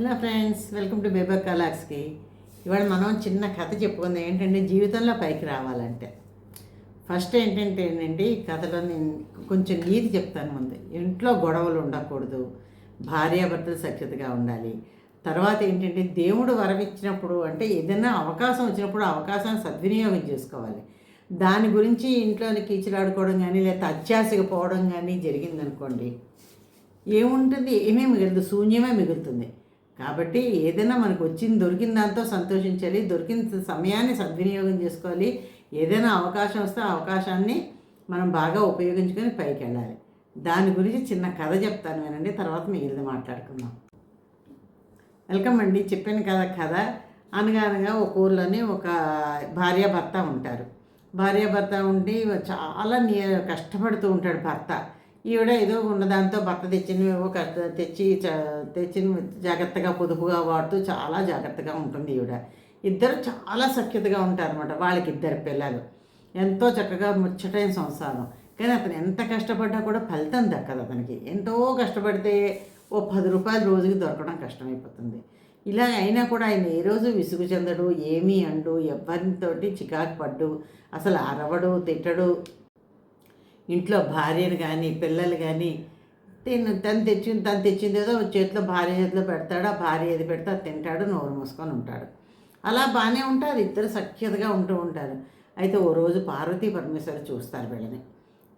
Hello friends welcome to బేబర్ కలాక్స్కి. ఇవాళ మనం చిన్న కథ చెప్పుకుందాం. ఏంటంటే జీవితంలో పైకి రావాలంటే. ఫస్ట్ ఏంటంటే ఏంటంటే ఈ కథలో నేను కొంచెం నీతి చెప్తాను ముందు. ఇంట్లో గొడవలు ఉండకూడదు. భార్యాభర్తలు సఖ్యతగా ఉండాలి. తర్వాత ఏంటంటే దేవుడు వరమిచ్చినప్పుడు అంటే ఏదైనా అవకాశం వచ్చినప్పుడు అవకాశాన్ని సద్వినియోగం చేసుకోవాలి. దాని గురించి ఇంట్లోని కీచులాడుకోవడం కానీ లేకపోతే అత్యాశగా పోవడం కానీ జరిగిందనుకోండి ఏముంటుంది? ఏమీ మిగలదు. శూన్యమే మిగులుతుంది. కాబట్టి ఏదైనా మనకు వచ్చింది దొరికిన దాంతో సంతోషించాలి దొరికిన సమయాన్ని సద్వినియోగం చేసుకోవాలి. ఏదైనా అవకాశం వస్తే ఆ అవకాశాన్ని మనం బాగా ఉపయోగించుకొని పైకి వెళ్ళాలి. దాని గురించి చిన్న కథ చెప్తాను వినండి తర్వాత మిగిలిన మాట్లాడుకుందాం. వెల్కమ్ అండి. చెప్పాను కదా కథ. అనగా అనగా ఒక ఊర్లోని ఒక భార్య భర్త ఉంటారు. భార్య భర్త ఉండి చాలా నీ కష్టపడుతూ ఉంటాడు భర్త. ఈవిడ ఏదో ఉన్నదాంతో భర్త తెచ్చినవేవో కష్ట తెచ్చి చ- తెచ్చిన జాగ్రత్తగా పొదుపుగా వాడుతూ చాలా జాగ్రత్తగా ఉంటుంది ఈవిడ. ఇద్దరు చాలా సఖ్యతగా ఉంటారన్నమాట వాళ్ళకి ఇద్దరు పిల్లలు. ఎంతో చక్కగా ముచ్చటైన సంసారం. కానీ అతను ఎంత కష్టపడ్డా కూడా ఫలితం దక్కదు అతనికి. ఎంతో కష్టపడితే ఓ పది రూపాయలు రోజుకి దొరకడం కష్టమైపోతుంది. ఇలా అయినా కూడా ఆయన ఏ రోజు విసుగు చెందడు ఏమీ అండు ఎవరితోటి చికాకు పడ్డు అసలు అరవడు తిట్టడు ఇంట్లో భార్యను కానీ పిల్లలు కానీ తిను తను తెచ్చింది తను తెచ్చింది ఏదో చేతిలో భార్య చేతిలో పెడతాడు ఆ భార్య ఏది పెడితే అది తింటాడు నోరు మూసుకొని ఉంటాడు. అలా బాగానే ఉంటారు ఇద్దరు సఖ్యతగా ఉంటూ ఉంటారు. అయితే ఓ రోజు పార్వతీ పరమేశ్వరు చూస్తారు వీళ్ళని.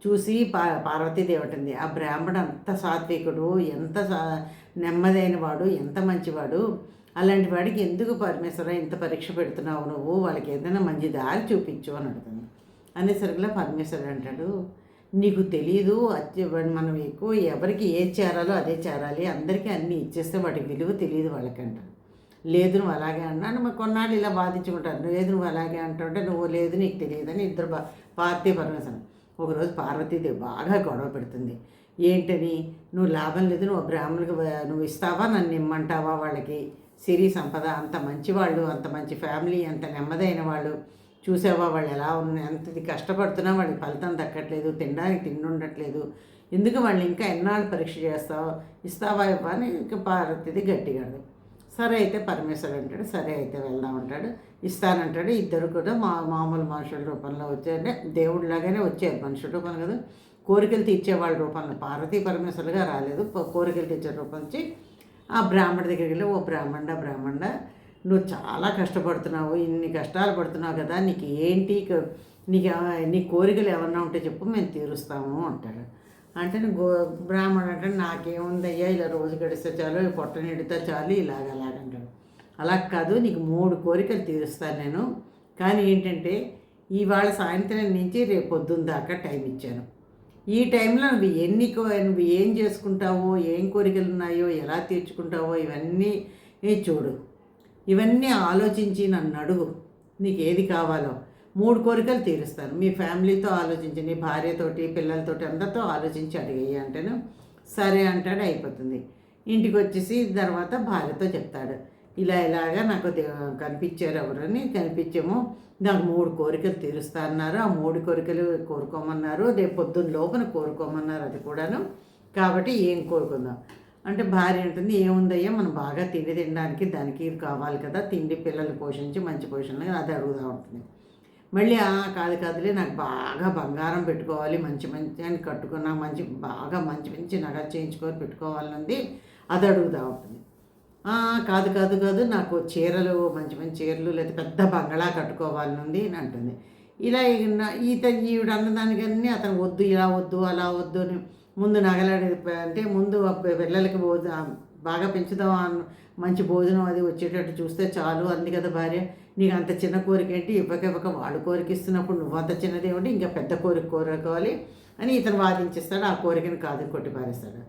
చూసి పా పార్వతీదేవి ఉంటుంది ఆ బ్రాహ్మడు అంత సాత్వికుడు ఎంత సా- నెమ్మదైన వాడు ఎంత మంచివాడు అలాంటి వాడికి ఎందుకు పరమేశ్వర ఇంత పరీక్ష పెడుతున్నావు నువ్వు? వాళ్ళకి ఏదైనా మంచి దారి చూపించు అని అడుగుతుంది. అనేసరికలా పరమేశ్వరుడు అంటాడు నీకు తెలియదు మనం ఎక్కువ ఎవరికి ఏది చేరాలో అదే చేరాలి. అందరికీ అన్నీ ఇచ్చేస్తే వాటికి విలువ తెలియదు వాళ్ళకంట. లేదు నువ్వు అలాగే అన్నాను మరి కొన్నాళ్ళు ఇలా బాధించుకుంటారు. లేదు నువ్వు అలాగే అంటుంటే నువ్వు లేదు నీకు తెలియదని ఇద్దరు బా పార్వతీ పరమేశ్వరం ఒకరోజు పార్వతీదేవి బాగా గొడవ పెడుతుంది. ఏంటని? నువ్వు లాభం లేదు నువ్వు బ్రాహ్మణులకు నువ్వు ఇస్తావా? నన్ను ఇమ్మంటావా వాళ్ళకి? సిరి సంపద అంత మంచి వాళ్ళు అంత మంచి ఫ్యామిలీ అంత నెమ్మదైన వాళ్ళు. చూసావా వాళ్ళు ఎలా ఉన్నాయి? ఎంత ఇది కష్టపడుతున్నా వాళ్ళకి ఫలితం దక్కట్లేదు తినడానికి తిండి ఉండట్లేదు ఎందుకు వాళ్ళు ఇంకా ఎన్నాళ్ళు పరీక్ష చేస్తావు? ఇస్తావా ఇవ్వని ఇంకా పార్వతిది గట్టిగాడు సరే అయితే పరమేశ్వరుడు అంటాడు సరే అయితే వెళ్దాం అంటాడు. ఇస్తానంటాడు. ఇద్దరు కూడా మా మామూలు మనుషుల రూపంలో వచ్చారంటే దేవుడిలాగానే వచ్చారు మనుషుల రూపంలో కదా. కోరికలు తీర్చే వాళ్ళ రూపంలో. పార్వతీ పరమేశ్వరులుగా రాలేదు. కోరికలు తీర్చే రూపం వచ్చి ఆ బ్రాహ్మణ దగ్గరికి వెళ్ళి ఓ బ్రాహ్మణ బ్రాహ్మణ నువ్వు చాలా కష్టపడుతున్నావు ఇన్ని కష్టాలు పడుతున్నావు కదా నీకు ఏంటి నీకు నీ కోరికలు ఏమన్నా ఉంటే చెప్పు మేము తీరుస్తాము అంటాడు. అంటే గో బ్రాహ్మణుడు అంటే నాకేముందయ్యా ఇలా రోజు గడిస్తే చాలు పొట్ట నిడితే చాలు ఇలాగ అలాగంటాడు అలా కాదు నీకు మూడు కోరికలు తీరుస్తాను నేను. కానీ ఏంటంటే ఇవాళ సాయంత్రం నుంచి రేపు పొద్దున్న దాకా టైం ఇచ్చాను. ఈ టైంలో నువ్వు ఎన్ని కో- నువ్వు ఏం చేసుకుంటావో ఏం కోరికలు ఉన్నాయో ఎలా తీర్చుకుంటావో ఇవన్నీ చూడు. ఇవన్నీ ఆలోచించి నన్ను అడుగు. నీకు ఏది కావాలో మూడు కోరికలు తీరుస్తాను మీ ఫ్యామిలీతో ఆలోచించి నీ భార్యతోటి పిల్లలతోటి అందరితో ఆలోచించి అడిగేయి అంటేను సరే అంటాడు అయిపోతుంది. ఇంటికి వచ్చేసి తర్వాత భార్యతో చెప్తాడు. ఇలా ఇలాగా నాకు కనిపించారు ఎవరని కనిపించాము నాకు మూడు కోరికలు తీరుస్తా అన్నారు. ఆ మూడు కోరికలు కోరుకోమన్నారు. రేపు పొద్దున్న లోపల కోరుకోమన్నారు అది కూడాను. కాబట్టి ఏం కోరుకుందాం? అంటే భార్య అంటుంది ఏముందయ్యా మనం బాగా తిండి తినడానికి దానికి కావాలి కదా తిండి పిల్లలు పోషించి మంచి పోషణ అది అడుగుతూ ఉంటుంది. మళ్ళీ "ఆ, కాదు కాదులే నాకు బాగా బంగారం పెట్టుకోవాలి మంచి మంచి అని కట్టుకున్నా మంచి బాగా మంచి మంచి నగ చేయించుకొని పెట్టుకోవాలన్నది అది అడుగుతూ ఉంటుంది. "ఆ, కాదు కాదు కాదు నాకు చీరలు మంచి మంచి చీరలు లేదా పెద్ద బంగళా కట్టుకోవాలనుంది అని అంటుంది. ఇలా ఈత ఈవిడ అన్నదానికన్నీ అతను వద్దు ఇలా వద్దు అలా వద్దు అని ముందు నగలాడి అంటే ముందు పిల్లలకి భోజ బాగా పెంచుదాం మంచి భోజనం అది వచ్చేటట్టు చూస్తే చాలు అంది కదా భార్య. నీకు అంత చిన్న కోరిక ఏంటి? ఇవ్వక ఇవ్వక వాళ్ళు కోరిక ఇస్తున్నప్పుడు నువ్వు అంత చిన్నది ఏమిటి ఇంకా పెద్ద కోరిక కోరుకోవాలి అని ఇతను వాదించేస్తాడు. ఆ కోరికను కాదు కొట్టి పారేస్తాడు.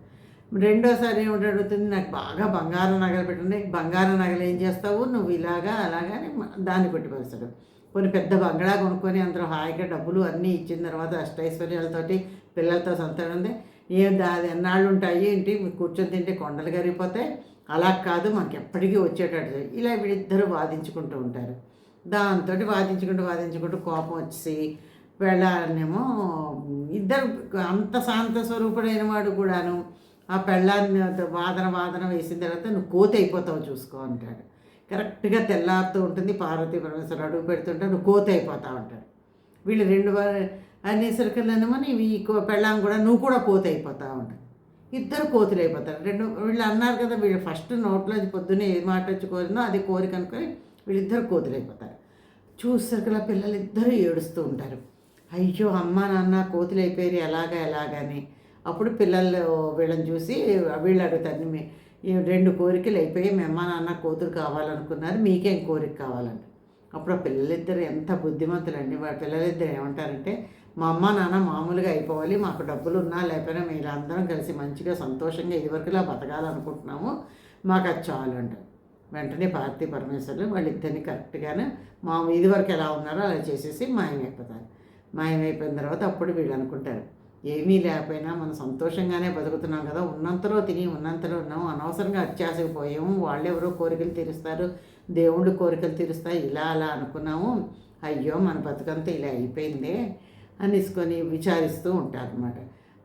రెండోసారి ఏమిటి అడుగుతుంది? నాకు బాగా బంగారం నగలు పెట్టండి. బంగారం నగలు ఏం చేస్తావు? నువ్వు ఇలాగా అలాగా అని దాన్ని కొట్టి పారేస్తాడు. కొన్ని పెద్ద బంగళా కొనుక్కొని అందరూ హాయిగా డబ్బులు అన్నీ ఇచ్చిన తర్వాత అష్టైశ్వర్యాలతోటి పిల్లలతో సంతానం ఉంది. ఏ అది ఎన్నాళ్ళు ఉంటాయి ఏంటి? మీరు కూర్చొని తింటే కొండలు కరిగిపోతాయి. అలా కాదు మనకి ఎప్పటికీ వచ్చేటట్టు ఇలా వీళ్ళిద్దరూ వాదించుకుంటూ ఉంటారు. దాంతో వాదించుకుంటూ వాదించుకుంటూ కోపం వచ్చి వెళ్ళాలనేమో ఇద్దరు అంత శాంత స్వరూపుడైన వాడు కూడాను ఆ పెళ్ళాన్ని వాదన వాదన వేసిన తర్వాత నువ్వు కోతి అయిపోతావు చూసుకో అంటాడు. కరెక్ట్గా తెల్లారుతూ ఉంటుంది పార్వతీ పరమేశ్వరుడు అడుగు పెడుతుంటే నువ్వు కోతి అయిపోతావు అంటాడు. వీళ్ళు రెండు అనేసరికల్లేనేమో నీవు ఈ పెళ్ళాం కూడా నువ్వు కూడా కోతి అయిపోతావు అంటాడు ఇద్దరు కోతులు అయిపోతారు రెండు వీళ్ళు అన్నారు కదా వీళ్ళు ఫస్ట్ నోట్లో పొద్దున్నే ఏ మాట వచ్చి కోరినో అది కోరిక అనుకొని వీళ్ళిద్దరు కోతులు అయిపోతారు చూసరికల పిల్లలు ఇద్దరు ఏడుస్తూ ఉంటారు. అయ్యో అమ్మ నాన్న కోతులు అయిపోయారు ఎలాగా ఎలాగని అప్పుడు పిల్లలు వీళ్ళని చూసి వీళ్ళు అడుగుతారు "మీ- రెండు కోరికలు అయిపోయి మీ అమ్మ నాన్న కోతులు కావాలనుకున్నారు మీకేం కోరిక కావాలంట. అప్పుడు ఆ పిల్లలిద్దరు ఎంత బుద్ధిమంతులండి. వాళ్ళ పిల్లలిద్దరు ఏమంటారంటే మా అమ్మ నాన్న మామూలుగా అయిపోవాలి మాకు డబ్బులు ఉన్నా లేకపోయినా మీరు అందరం కలిసి మంచిగా సంతోషంగా ఇదివరకులా బతకాలనుకుంటున్నాము మాకు అది చాలు అంటారు వెంటనే పార్వతీ పరమేశ్వరులు వాళ్ళిద్దరిని కరెక్ట్గానే మా ఇదివరకు ఎలా ఉన్నారో అలా చేసేసి మాయమైపోతారు. మాయమైపోయిన తర్వాత అప్పుడు వీళ్ళు అనుకుంటారు ఏమీ లేకపోయినా మనం సంతోషంగానే బతుకుతున్నాం కదా ఉన్నంతలో తిని ఉన్నంతలో ఉన్నాము అనవసరంగా అత్యాశకు పోయాము వాళ్ళెవరో కోరికలు తీరుస్తారు దేవుళ్ళు కోరికలు తీరుస్తాయి ఇలా అలా అనుకున్నాము అయ్యో మన బతుకంతా ఇలా అయిపోయిందే అనేసుకొని విచారిస్తూ ఉంటారనమాట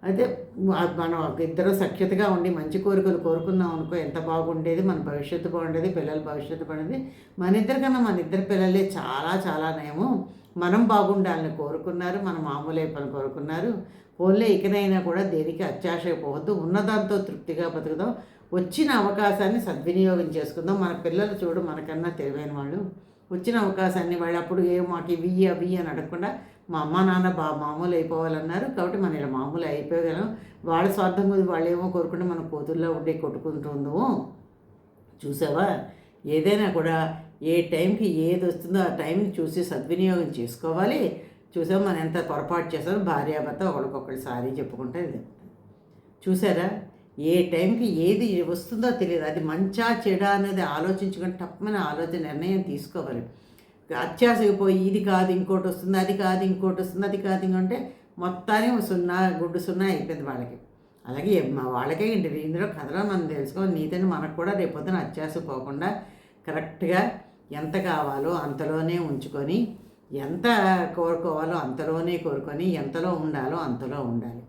అయితే మనం ఒక ఇద్దరు సఖ్యతగా ఉండి మంచి కోరికలు కోరుకున్నాం అనుకో ఎంత బాగుండేది మన భవిష్యత్తు బాగుండేది పిల్లల భవిష్యత్తు బాగుండేది. మన ఇద్దరికన్నా మన ఇద్దరు పిల్లలే చాలా చాలా నయము. మనం బాగుండాలని కోరుకున్నారు మన మామూలు పని కోరుకున్నారు. పోన్లే ఇకనైనా కూడా దేనికి అత్యాశ పోవద్దు ఉన్నదాంతో తృప్తిగా బతుకుదాం. వచ్చిన అవకాశాన్ని సద్వినియోగం చేసుకుందాం. మన పిల్లలు చూడు మనకన్నా తెలివైన వాళ్ళు. వచ్చిన అవకాశాన్ని వాళ్ళు అప్పుడు ఏ మాకు ఇవి అవి అని అడగకుండా మా అమ్మ నాన్న బా మామూలు అయిపోవాలన్నారు. కాబట్టి మనం ఇలా మామూలు అయిపోగలం. వాళ్ళ స్వార్థం కొద్ది వాళ్ళు ఏమో కోరుకుంటే మనం కోతుల్లో ఉండి కొట్టుకుంటుందో. చూసావా? ఏదైనా కూడా ఏ టైంకి ఏది వస్తుందో ఆ టైంని చూసి సద్వినియోగం చేసుకోవాలి. చూసాం మనం ఎంత పొరపాటు చేస్తామో భార్యాభర్త ఒకరికొకరు సారీ చెప్పుకుంటే ఇది చూసారా? ఏ టైంకి ఏది వస్తుందో తెలియదు. అది మంచా చెడా అనేది ఆలోచించుకొని తప్పమని ఆలోచన నిర్ణయం తీసుకోవాలి. అత్యాసకి పోయి ఇది కాదు ఇంకోటి వస్తుంది అది కాదు ఇంకోటి వస్తుంది అది కాదు ఇంకంటే మొత్తానికి సున్నా గుడ్డు సున్నా అయిపోయింది వాళ్ళకి. అలాగే మా వాళ్ళకే ఏంటి ఇందులో కథలో మనం తెలుసుకోవాలి. నీతని మనకు కూడా రేపొద్దున అత్యాశ పోకుండా కరెక్ట్గా ఎంత కావాలో అంతలోనే ఉంచుకొని ఎంత కోరుకోవాలో అంతలోనే కోరుకొని ఎంతలో ఉండాలో అంతలో ఉండాలి.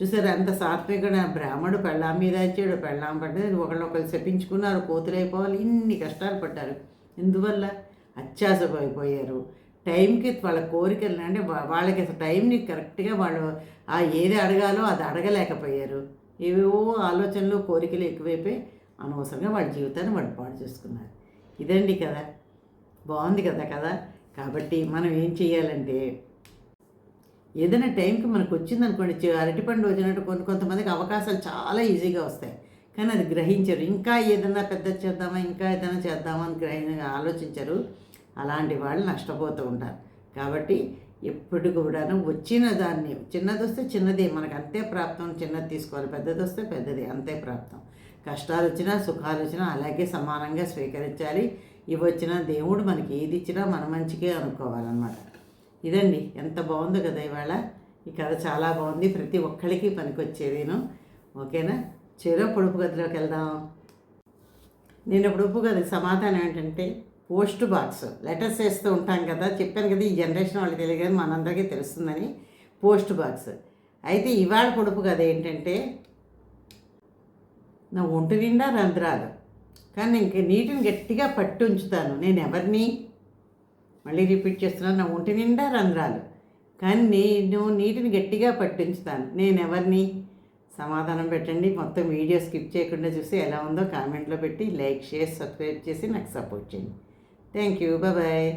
చూసారు అంత సాత్వికుడు బ్రాహ్మడు పెళ్ళాం మీద ఇచ్చాడు పెళ్ళాం పడ్డది ఒకళ్ళొకళ్ళు చెప్పించుకున్నారు కోతులైపోవాలి ఇన్ని కష్టాలు పడ్డారు. ఎందువల్ల? అత్యాసపోయిపోయారు టైంకి వాళ్ళ కోరికలు అంటే వాళ్ళకి టైంని కరెక్ట్గా వాళ్ళు ఆ ఏది అడగాలో అది అడగలేకపోయారు. ఏవేవో ఆలోచనలు కోరికలు ఎక్కువైపోయి అనవసరంగా వాళ్ళ జీవితాన్ని వాళ్ళు పాడు చేసుకున్నారు. ఇదండి కదా బాగుంది కదా కదా కాబట్టి మనం ఏం చేయాలంటే ఏదైనా టైంకి మనకు వచ్చిందనుకోండి అరటిపండు వచ్చినట్టు కొంత కొంతమందికి అవకాశాలు చాలా ఈజీగా వస్తాయి. కానీ అది గ్రహించరు. ఇంకా ఏదైనా పెద్ద చేద్దామా ఇంకా ఏదైనా చేద్దామా అని గ్రహి ఆలోచించరు. అలాంటి వాళ్ళు నష్టపోతూ ఉంటారు. కాబట్టి ఎప్పుడు కూడాను వచ్చిన దాన్ని చిన్నది వస్తే చిన్నది మనకు అంతే ప్రాప్తం చిన్నది తీసుకోవాలి. పెద్దది వస్తే పెద్దది అంతే ప్రాప్తం. కష్టాలు వచ్చినా సుఖాలు వచ్చినా అలాగే సమానంగా స్వీకరించాలి. ఇవి వచ్చినా దేవుడు మనకి ఏది ఇచ్చినా మన మంచికే అనుకోవాలన్నమాట. ఇదండి ఎంత బాగుందో కదా ఇవాళ. ఈ కథ చాలా బాగుంది ప్రతి ఒక్కరికి పనికొచ్చేదేను. ఓకేనా? చెరో పొడుపు గదిలోకి వెళ్దాం. నేను పొడుపు గది సమాధానం ఏంటంటే పోస్ట్ బాక్స్ లెటర్స్ వేస్తూ ఉంటాం కదా. చెప్పాను కదా ఈ జనరేషన్ వాళ్ళకి తెలియదు మనందరికీ తెలుస్తుందని. Post box. అయితే ఇవాళ పొడుపు కథ ఏంటంటే నా ఒంటి నిండా రంధ్రాలు. కానీ ఇంక నీటిని గట్టిగా పట్టి ఉంచుతాను నేను ఎవరిని? మళ్ళీ రిపీట్ చేస్తున్నాను నా ఒంటి నిండా రంధ్రాలు. కానీ నేను నీటిని గట్టిగా పట్టించుతాను. నేను ఎవరిని? సమాధానం పెట్టండి. మొత్తం వీడియో స్కిప్ చేయకుండా చూసి ఎలా ఉందో కామెంట్లో పెట్టి లైక్ షేర్ సబ్స్క్రైబ్ చేసి నాకు సపోర్ట్ చేయండి. Thank you. బాయ్